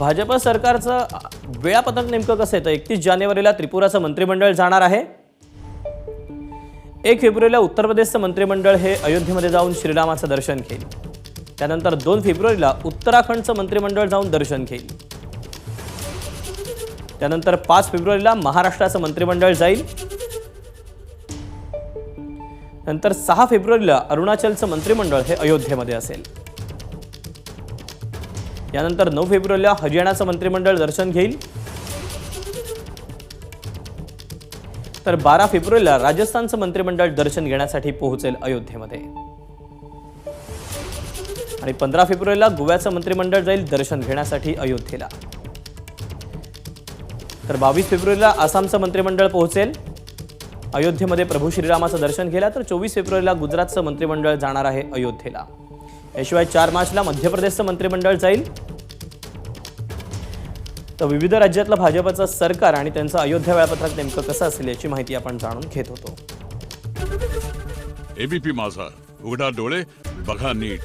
भाजप सरकारचं वेळापत्रक नेमकं कसं आहे? तर एकतीस जानेवारीला त्रिपुराचं मंत्रिमंडळ जाणार आहे. एक फेब्रुवारीला उत्तर प्रदेशचं मंत्रिमंडळ हे अयोध्येमध्ये जाऊन श्रीरामाचं दर्शन घेईल. त्यानंतर दोन फेब्रुवारीला उत्तराखंडचं मंत्रिमंडळ जाऊन दर्शन घेईल. त्यानंतर पाच फेब्रुवारीला महाराष्ट्राचं मंत्रिमंडळ जाईल. नंतर सहा फेब्रुवारीला अरुणाचलचं मंत्रिमंडळ हे अयोध्येमध्ये असेल. यानंतर नऊ फेब्रुवारीला हरियाणाचं मंत्रिमंडळ दर्शन घेईल. तर बारा फेब्रुवारीला राजस्थानचं मंत्रिमंडळ दर्शन घेण्यासाठी पोहोचेल अयोध्येमध्ये. आणि पंधरा फेब्रुवारीला गोव्याचं मंत्रिमंडळ जाईल दर्शन घेण्यासाठी अयोध्येला. तर बावीस फेब्रुवारीला आसामचं मंत्रिमंडळ पोहोचेल. अयोध्येमध्ये प्रभू श्रीरामाचं दर्शन घ्यायला तर चोवीस फेब्रुवारीला गुजरातचं मंत्रिमंडळ जाणार आहे अयोध्येला. याशिवाय चार मार्चला मध्य प्रदेशचं मंत्रिमंडळ जाईल. तर विविध राज्यातलं भाजपचं सरकार आणि त्यांचं अयोध्या वेळापत्रक नेमकं कसं असेल याची माहिती आपण जाणून घेत होतो. एबीपी माझा. उघडा डोळे बघा नीट.